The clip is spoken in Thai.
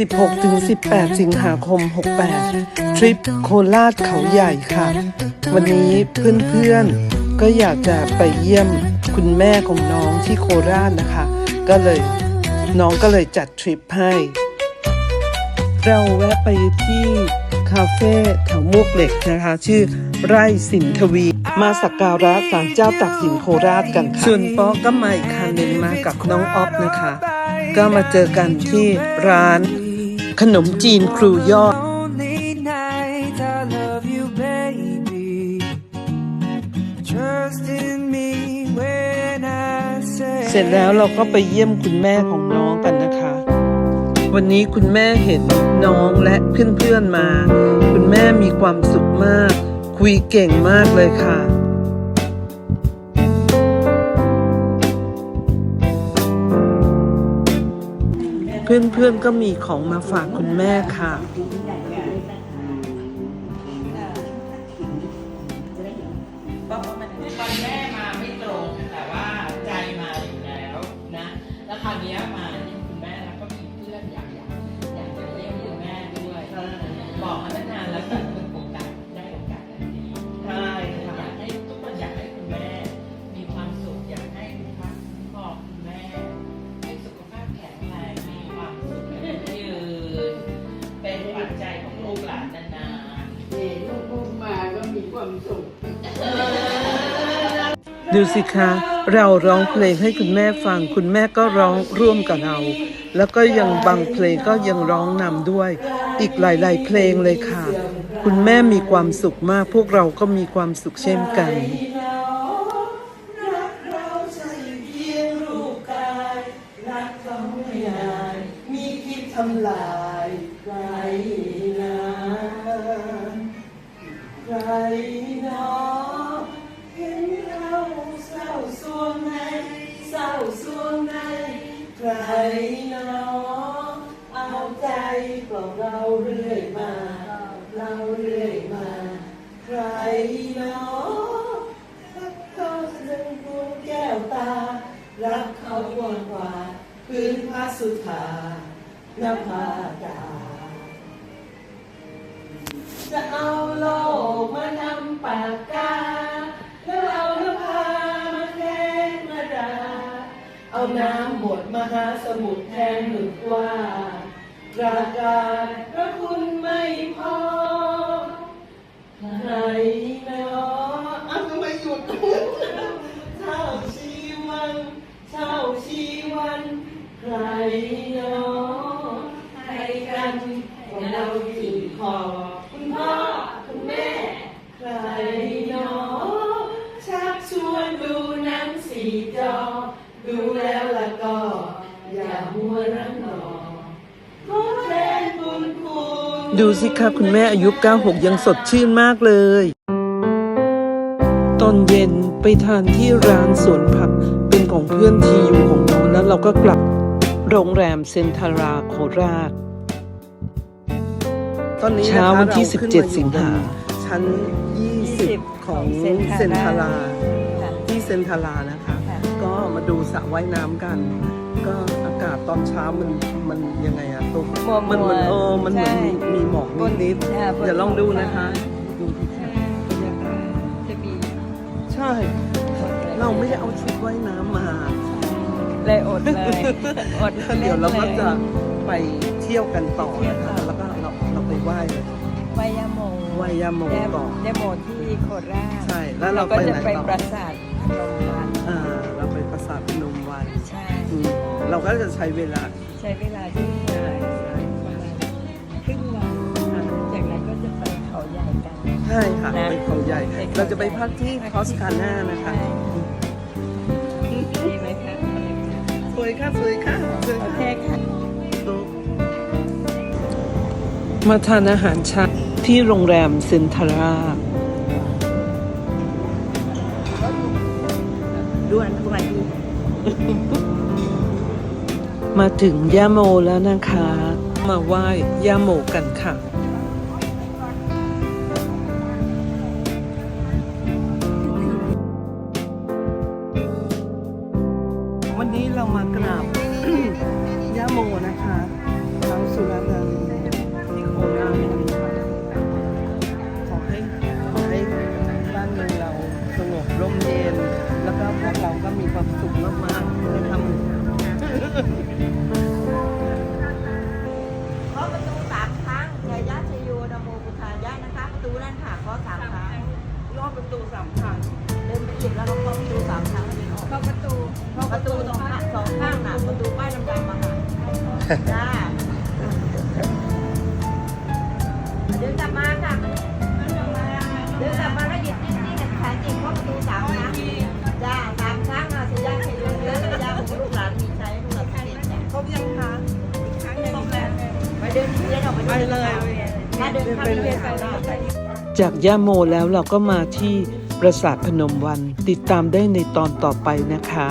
16-18 สิงหาคม 68 ทริปโคราชเขาใหญ่ค่ะ วันนี้เพื่อนๆ ก็อยากจะไปเยี่ยมคุณแม่ของน้องที่โคราชนะคะ ก็เลยน้องก็เลยจัดทริปให้ เราแวะไปที่คาเฟ่แถวมวกเหล็กนะคะ ชื่อไร่สินทวี มาสักการะศาลเจ้าตักสินโคราชกันค่ะส่วนป๊อกก็มาอีกคันหนึ่งมากับน้องออฟนะคะ ก็มาเจอกันที่ร้าน ขนมจีนครูยอด Lonely night, I love you, baby. Trust in me when I say. เสร็จแล้วเราก็ไปเยี่ยมคุณแม่ของน้องกันนะคะ วันนี้คุณแม่เห็นน้องและเพื่อนๆมา คุณแม่มีความสุขมาก คุยเก่งมากเลยค่ะ เพื่อนๆก็มีของมาฝากคุณแม่ค่ะ สุข ดูสิคะ เราร้องเพลงให้คุณแม่ฟัง คุณแม่ก็ร้องร่วมกับเรา แล้วก็ยังบางเพลงก็ยังร้องนำด้วย อีกหลาย ๆ เพลงเลยค่ะ คุณแม่มีความสุขมาก พวกเราก็มีความสุขเช่นกันทำลาย ใครเนาะเห็นเราเศร้าสวงในเศร้าสวงในใครเนาะเอาใจของเราเรื่อยมา เราเรื่อยมา ใครเนาะรักเขาจนดวงแก้วตา รักเขาวอนกว่าพื้นพระสุธานภาดาจะเอา เอาน้ำหมดมหาสมุทรแทนหมึกว่าประกาศพระคุณไม่พอใครเนาะอ้าวทำไมหยุดเท่าชีวันเท่าชีวันใครเนาะใครกันเราถึงคอ ดูสิคะคุณแม่อายุ 96 ยังสดชื่นมากเลย ตอนเย็นไปทานที่ร้านสวนผักเป็นของเพื่อนทีอยู่ของน้องแล้วเราก็กลับโรงแรมเซนทาราโคราช ตอนนี้เช้าวันที่ 17 สิงหาชั้น 20 ของเซนทาราที่เซนทารานะคะ ก็มาดูสระว่ายน้ำกัน ก็ากาศตอนเช้ามันมันยังไงอะตุ๊กมัวๆมันเหมือนเออมันเหมือนใช่มีมีหมอกนิดอ่าบๆนเดี๋ยวลองดูนะคะดูที่ค่ะจะมีใช่ เราไม่ได้เอาชุดว่ายน้ำมา เลยอดเลยอดเดี๋ยวเราก็จะล่นไปเที่ยวกันต่อนะคะแล้วก็เราเราไปไหว้เลยไหว้ยาโมไหว้ย่าโมก่อนยาโมที่โคราชใช่แล้วเราก็ไปจะไหนไปต่อปราสาทพนมวัน อ่า เราก็จะใช้เวลา ใช้เวลาที่ประมาณครึ่งวันจากนั้นก็จะไปเขาใหญ่กัน ใช่ค่ะนะไปเขาใหญ่ ไปเขาเราจะไปพักที่คอสคาน่านะคะดีไหมคะสวยค่ะสวยค่ะสวยโอค่ะเคค่ะ มาทานอาหารเช้าที่โรงแรมเซนทาราด่วนด่วน มาถึงย่าโมแล้วนะคะ มาไหว้ย่าโมกันค่ะ วันนี้เรามากราบย่าโมนะคะทางสุรนันท์ที่โคราชขอให้บ้านเมืองเราสงบร่มเย็น แล้วก็พวกเราก็มีความสุข นั่นค่ะก็สามครั้งย่อประตูสามครั้งเดินไปอีกแล้วก็เคอะประตูสามครั้งแล้วเดินออกเข้าประตูเข้าประตูตรงข้สองข้างหน่ะประตูป้ายดำๆมาค่ะจ้าเดินกลับมาค่ะเดินกลับมาแล้วหยิบนี่นี่กันขายจเข้าประตูสามครั้งจ้สามครั้งอะสุดยอดเลยเดินยาวของลูกหลานมีใช้ลูกหลานเก่ครบยังคะครั้งหนึ่งแล้ไปเดินเดินออกไปเลยถ้เดินข้ามไปเลยไจากย่าโมแล้วเราก็มาที่ปราสาทพนมวันติดตามได้ในตอนต่อไปนะคะ